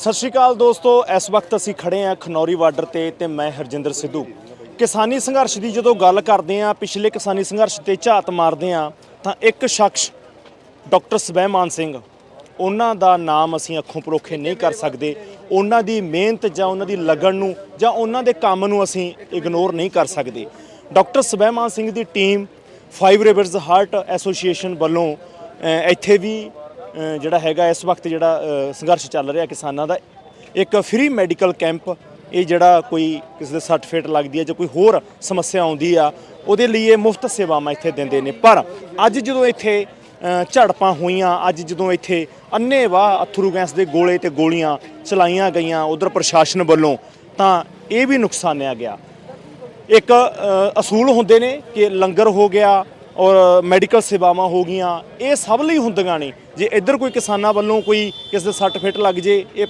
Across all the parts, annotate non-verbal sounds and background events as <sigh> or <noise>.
ਸਤਿ ਸ਼੍ਰੀ ਅਕਾਲ ਦੋਸਤੋ, ਇਸ ਵਕਤ ਅਸੀਂ ਖੜੇ ਹਾਂ ਖਨੌਰੀ ਬਾਰਡਰ ਤੇ ਤੇ ਮੈਂ ਹਰਜਿੰਦਰ ਸਿੱਧੂ। ਕਿਸਾਨੀ ਸੰਘਰਸ਼ ਦੀ ਜਦੋਂ ਗੱਲ ਕਰਦੇ ਹਾਂ, ਪਿਛਲੇ ਕਿਸਾਨੀ ਸੰਘਰਸ਼ ਤੇ ਝਾਤ ਮਾਰਦੇ ਹਾਂ, ਤਾਂ ਇੱਕ ਸ਼ਖਸ ਡਾਕਟਰ ਸਵੈਮਾਨ ਸਿੰਘ, ਉਹਨਾਂ ਦਾ ਨਾਮ ਅਸੀਂ ਅੱਖੋਂ ਪਰੋਖੇ ਨਹੀਂ ਕਰ ਸਕਦੇ। ਉਹਨਾਂ ਦੀ ਮਿਹਨਤ ਜਾਂ ਉਹਨਾਂ ਦੀ ਲਗਨ ਨੂੰ ਜਾਂ ਉਹਨਾਂ ਦੇ ਕੰਮ ਨੂੰ ਅਸੀਂ ਇਗਨੋਰ ਨਹੀਂ ਕਰ ਸਕਦੇ। ਡਾਕਟਰ ਸਵੈਮਾਨ ਸਿੰਘ ਦੀ team five rivers heart association ਵੱਲੋਂ ਇੱਥੇ ਵੀ ਜਿਹੜਾ ਹੈਗਾ ਇਸ ਵਕਤ ਜਿਹੜਾ ਸੰਘਰਸ਼ ਚੱਲ ਰਿਹਾ ਕਿਸਾਨਾਂ ਦਾ, ਇੱਕ ਫ੍ਰੀ ਮੈਡੀਕਲ ਕੈਂਪ ਇਹ ਜਿਹੜਾ ਕੋਈ ਕਿਸੇ ਦੇ ਸਰਟੀਫਿਕੇਟ ਲੱਗਦੀ ਹੈ ਜਾਂ ਕੋਈ ਹੋਰ ਸਮੱਸਿਆ ਆਉਂਦੀ ਆ, ਉਹਦੇ ਲਈ ਇਹ ਮੁਫਤ ਸੇਵਾਵਾਂ ਇੱਥੇ ਦਿੰਦੇ ਨੇ। ਪਰ ਅੱਜ ਜਦੋਂ ਇੱਥੇ ਝੜਪਾਂ ਹੋਈਆਂ, ਅੱਜ ਜਦੋਂ ਇੱਥੇ ਅੰਨ੍ਹੇਵਾਹ ਅਥਰੂ ਗੈਸ ਦੇ ਗੋਲੇ ਤੇ ਗੋਲੀਆਂ ਚਲਾਈਆਂ ਗਈਆਂ ਉਧਰ ਪ੍ਰਸ਼ਾਸਨ ਵੱਲੋਂ, ਤਾਂ ਇਹ ਵੀ ਨੁਕਸਾਨਿਆ ਗਿਆ। ਇੱਕ ਅਸੂਲ ਹੁੰਦੇ ਨੇ ਕਿ ਲੰਗਰ ਹੋ ਗਿਆ ਔਰ ਮੈਡੀਕਲ ਸੇਵਾਵਾਂ ਹੋ ਗਈਆਂ, ਇਹ ਸਭ ਲਈ ਹੁੰਦੀਆਂ ਨੇ। ਜੇ ਇੱਧਰ ਕੋਈ ਕਿਸਾਨਾਂ ਵੱਲੋਂ ਕੋਈ ਕਿਸੇ ਦੇ ਸੱਟ ਫਿੱਟ ਲੱਗ ਜੇ, ਇਹ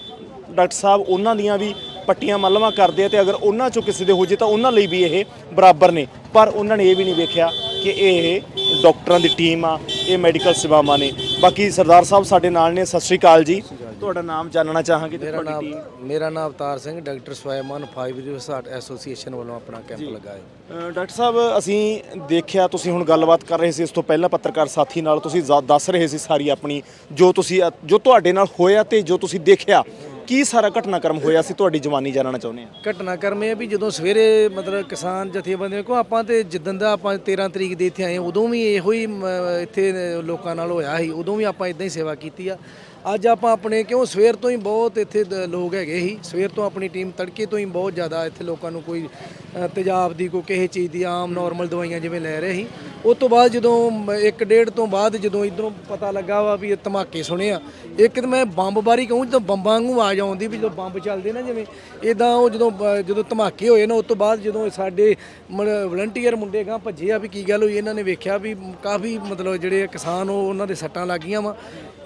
ਡਾਕਟਰ ਸਾਹਿਬ ਉਹਨਾਂ ਦੀਆਂ ਵੀ ਪੱਟੀਆਂ ਮੱਲਵਾਂ ਕਰਦੇ ਆ ਤੇ ਅਗਰ ਉਹਨਾਂ ਚੋਂ ਕਿਸੇ ਦੇ ਹੋ ਜੇ ਤਾਂ ਉਹਨਾਂ ਲਈ ਵੀ ਇਹ ਬਰਾਬਰ ਨੇ। ਪਰ ਉਹਨਾਂ ਨੇ ਇਹ ਵੀ ਨਹੀਂ ਵੇਖਿਆ ਕਿ ਇਹ ਡਾਕਟਰਾਂ ਦੀ ਟੀਮ ਆ, ਇਹ ਮੈਡੀਕਲ ਸੇਵਾਵਾਂ ਨੇ। ਬਾਕੀ ਸਰਦਾਰ ਸਾਹਿਬ ਸਾਡੇ ਨਾਲ ਨੇ, ਸਤਿ ਸ਼੍ਰੀ ਅਕਾਲ ਜੀ। ਤੁਹਾਡਾ ਨਾਮ ਜਾਣਨਾ ਚਾਹਾਂਗੇ ਤੇ ਮੇਰਾ ਤੁਹਾਡੀ ਨਾਮ ਟੀਮ ਮੇਰਾ ਨਾਮ ਅਵਤਾਰ ਸਿੰਘ ਡਾਕਟਰ ਸਵੈਮਾਨ 5 ਰਿਵਰਸਾਟ ਐਸੋਸੀਏਸ਼ਨ ਵੱਲੋਂ ਆਪਣਾ ਕੈਂਪ ਲਗਾਇਆ। ਅ, ਡਾਕਟਰ ਸਾਹਿਬ ਅਸੀਂ ਦੇਖਿਆ ਤੁਸੀਂ ਹੁਣ ਗੱਲਬਾਤ ਕਰ ਰਹੇ ਸੀ ਇਸ ਤੋਂ ਪਹਿਲਾਂ ਪੱਤਰਕਾਰ ਸਾਥੀ ਨਾਲ ਤੁਸੀਂ ਜ਼- ਦੱਸ ਰਹੇ ਸੀ ਸਾਰੀ ਆਪਣੀ ਜੋ ਤੁਸੀਂ ਅ- ਜੋ ਤੁਹਾਡੇ ਨਾਲ ਹੋਇਆ ਤੇ ਜੋ ਤੁਸੀਂ ਦੇਖਿਆ ਕੀ ਸਾਰਾ ਘਟਨਾਕ੍ਰਮ ਹੋਇਆ ਸੀ ਤੁਹਾਡੀ ਜਵਾਨੀ ਜਾਣਨਾ ਚਾਹੁੰਦੇ ਆ? ਘਟਨਾਕ੍ਰਮ ਇਹ ਆ ਵੀ ਜਦੋਂ ਸਵੇਰੇ ਮਤਲਬ ਕਿਸਾਨ ਜਥੇਬੰਦੀਆਂ ਕੋ ਆਪਾਂ ਤੇ ਜਿੱਦਣ ਦਾ ਆਪਾਂ 13 ਤਰੀਕ ਦੇ ਇੱਥੇ ਆਏ ਉਦੋਂ ਵੀ ਇਹੋ ਹੀ ਮ, ਇੱਥੇ ਲੋਕਾਂ ਨਾਲ ਹੋਇਆ ਸੀ ਉਦੋਂ ਵੀ ਆਪਾਂ ਇਦਾਂ ਹੀ ਸੇਵਾ ਕੀਤੀ ਆ। ਅੱਜ ਆਪਾਂ ਆਪਣੇ ਕਿਉਂ ਸਵੇਰ ਤੋਂ ਹੀ ਬਹੁਤ ਇੱਥੇ ਦ- ਲੋਕ ਹੈਗੇ ਸੀ। ਸਵੇਰ ਤੋਂ ਆਪਣੀ ਟੀਮ ਤੜਕੇ ਤੋਂ ਹੀ ਬਹੁਤ ਜ਼ਿਆਦਾ ਇੱਥੇ ਲੋਕਾਂ ਨੂੰ ਕੋਈ ਅ, ਤੇਜ਼ਾਬ ਦੀ ਕੋਈ ਕਿਸੇ ਚੀਜ਼ ਦੀ ਆਮ ਨਾਰਮਲ ਦਵਾਈਆਂ ਜਿਵੇਂ ਲੈ ਰਹੇ ਸੀ। ਉਸ ਤੋਂ ਬਾਅਦ ਜਦੋਂ ਮ- ਇੱਕ ਡੇਢ ਤੋਂ ਬਾਅਦ ਜਦੋਂ ਇਧਰੋਂ ਪਤਾ ਲੱਗਾ ਵਾ ਵੀ ਇਹ ਧਮਾਕੇ ਸੁਣੇ ਆ ਇੱਕ ਤਾਂ ਮੈਂ ਬੰਬਬਾਰੀ ਕਹੂੰ ਜਦੋਂ ਬੰਬਾਂ ਵਾਂਗੂ ਆਵਾਜ਼ ਆਉਂਦੀ ਵੀ ਜਦੋਂ ਬੰਬ ਚੱਲਦੇ ਨਾ ਜਿਵੇਂ ਇਦਾਂ ਉਹ ਜਦੋਂ ਬ- ਜਦੋਂ ਧਮਾਕੇ ਹੋਏ ਨਾ ਉਸ ਤੋਂ ਬਾਅਦ ਜਦੋਂ ਸਾਡੇ ਵਲੰਟੀਅਰ ਮੁੰਡੇ ਗਾਂ ਭੱਜੇ ਆ ਵੀ ਕੀ ਗੱਲ ਹੋਈ ਇਹਨਾਂ ਨੇ ਵੇਖਿਆ ਵੀ ਕਾਫੀ ਮਤਲਬ ਜਿਹੜੇ ਕਿਸਾਨ ਉਹ ਉਹਨਾਂ ਦੇ ਸੱਟਾਂ ਲੱਗੀਆਂ ਵਾ।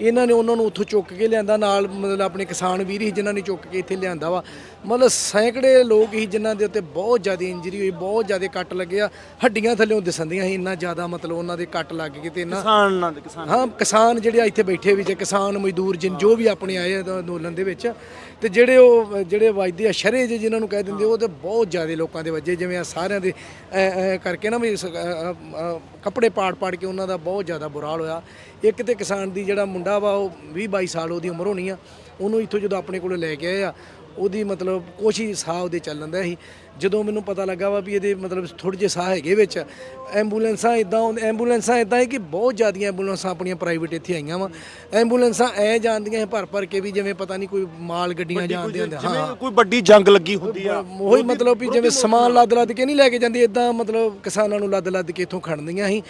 ਇਹਨਾਂ ਨੇ ਉਹਨਾਂ ਨੂੰ ਉੱਥੋਂ ਚੁੱਕ ਕੇ ਲਿਆਂਦਾ ਨਾਲ ਮਤਲਬ ਆਪਣੇ ਕਿਸਾਨ ਵੀਰ ਹੀ ਜਿਨ੍ਹਾਂ ਨੇ ਚੁੱਕ ਕੇ ਇੱਥੇ ਲਿਆਂਦਾ ਵਾ। ਮਤਲਬ ਸੈਂਕੜੇ ਲੋਕ ਹੀ ਜਿਨ੍ਹਾਂ ਦੇ ਉੱਤੇ ਬਹੁਤ ਜ਼ਿਆਦਾ ਇੰਜਰੀ ਹੋਈ ਬਹੁਤ ਜ਼ਿਆਦਾ ਕੱਟ ਲੱਗੇ ਆ। ਹੱਡੀਆਂ ਥੱਲੇੋਂ ਦਿਸੰਦੀਆਂ ਸੀ ਇੰਨਾ ਜ਼ਿਆਦਾ ਮਤਲਬ ਉਹਨਾਂ ਦੇ ਕੱਟ ਲੱਗ ਗਏ ਤੇ ਇੰਨਾ ਕਿਸਾਨ ਨਾਲ ਕਿਸਾਨ। ਹਾਂ ਕਿਸਾਨ ਜਿਹੜੇ ਇੱਥੇ ਬੈਠੇ ਵੀ ਜੇ ਕਿਸਾਨ ਮਜ਼ਦੂਰ ਜਿਨ ਜੋ ਵੀ ਆਪਣੇ ਆਏ ਆ ਅੰਦੋਲਨ ਦੇ ਵਿੱਚ ਤੇ ਜਿਹੜੇ ਉਹ, ਜਿਹੜੇ ਵੱਜਦੇ ਆ ਸ਼ਰੇ ਜੇ ਜਿਨ੍ਹਾਂ ਨੂੰ ਕਹਿ ਦਿੰਦੇ, ਉਹ ਤੇ ਬਹੁਤ ਜ਼ਿਆਦਾ ਲੋਕਾਂ ਦੇ ਵੱਜੇ, ਜਿਵੇਂ ਆ ਸਾਰਿਆਂ ਦੇ ਕਰਕੇ ਨਾ ਵੀ ਕੱਪੜੇ ਪਾੜ ਪਾੜ ਕੇ ਉਹਨਾਂ ਦਾ ਬਹੁਤ ਜ਼ਿਆਦਾ ਬੁਰਾ ਹਾਲ ਹੋਇਆ। ਇੱਕ ਤੇ ਕਿਸਾਨ ਦੀ ਜਿਹੜਾ ਮੁੰਡਾ ਵਾ, ਉਹ 20 22 ਸਾਲ ਉਹਦੀ ਉਮਰ ਹੋਣੀ ਆ, ਉਹਨੂੰ ਇੱਥੋਂ ਜਦੋਂ ਆਪਣੇ ਕੋਲ ਲੈ ਕੇ ਆਏ ਆ ਉਹਦੀ ਮਤਲਬ ਕੁਛ ਹੀ ਸਾਹ ਉਹਦੇ ਚੱਲਣ ਦਾ ਸੀ। ਜਦੋਂ ਮੈਨੂੰ ਪਤਾ ਲੱਗਾ ਵਾ ਵੀ ਇਹਦੇ ਮਤਲਬ ਥੋੜੇ ਜਿਹੇ ਸਾਹ ਹੈਗੇ ਵਿੱਚ ਐਂਬੂਲੈਂਸਾਂ ਇਦਾਂ ਐਂਬੂਲੈਂਸਾਂ ਇਦਾਂ ਹੈ ਕਿ ਬਹੁਤ ਜ਼ਿਆਦੀਆਂ ਐਂਬੂਲੈਂਸਾਂ ਆਪਣੀਆਂ ਪ੍ਰਾਈਵੇਟ ਇੱਥੇ ਆਈਆਂ ਵਾ। ਐਂਬੂਲੈਂਸਾਂ ਐ ਜਾਂਦੀਆਂ ਸੀ ਭਰ ਭਰ ਕੇ ਵੀ ਜਿਵੇਂ ਪਤਾ ਨਹੀਂ ਕੋਈ ਮਾਲ ਗੱਡੀਆਂ ਜਾਂਦੀਆਂ ਹੁੰਦੀਆਂ ਜਿਵੇਂ ਕੋਈ ਵੱਡੀ ਜੰਗ ਲੱਗੀ ਹੁੰਦੀ ਆ। ਉਹੀ ਮਤਲਬ ਵੀ ਜਿਵੇਂ ਸਮਾਨ ਲੱਦ ਲੱਦ ਕੇ ਨਹੀਂ ਲੈ ਕੇ ਜਾਂਦੀ ਇਦਾਂ ਮਤਲਬ ਕਿਸਾਨਾਂ ਨੂੰ ਲੱਦ ਲੱਦ ਕੇ ਇੱਥੋਂ ਖੜਦੀਆਂ ਸੀ।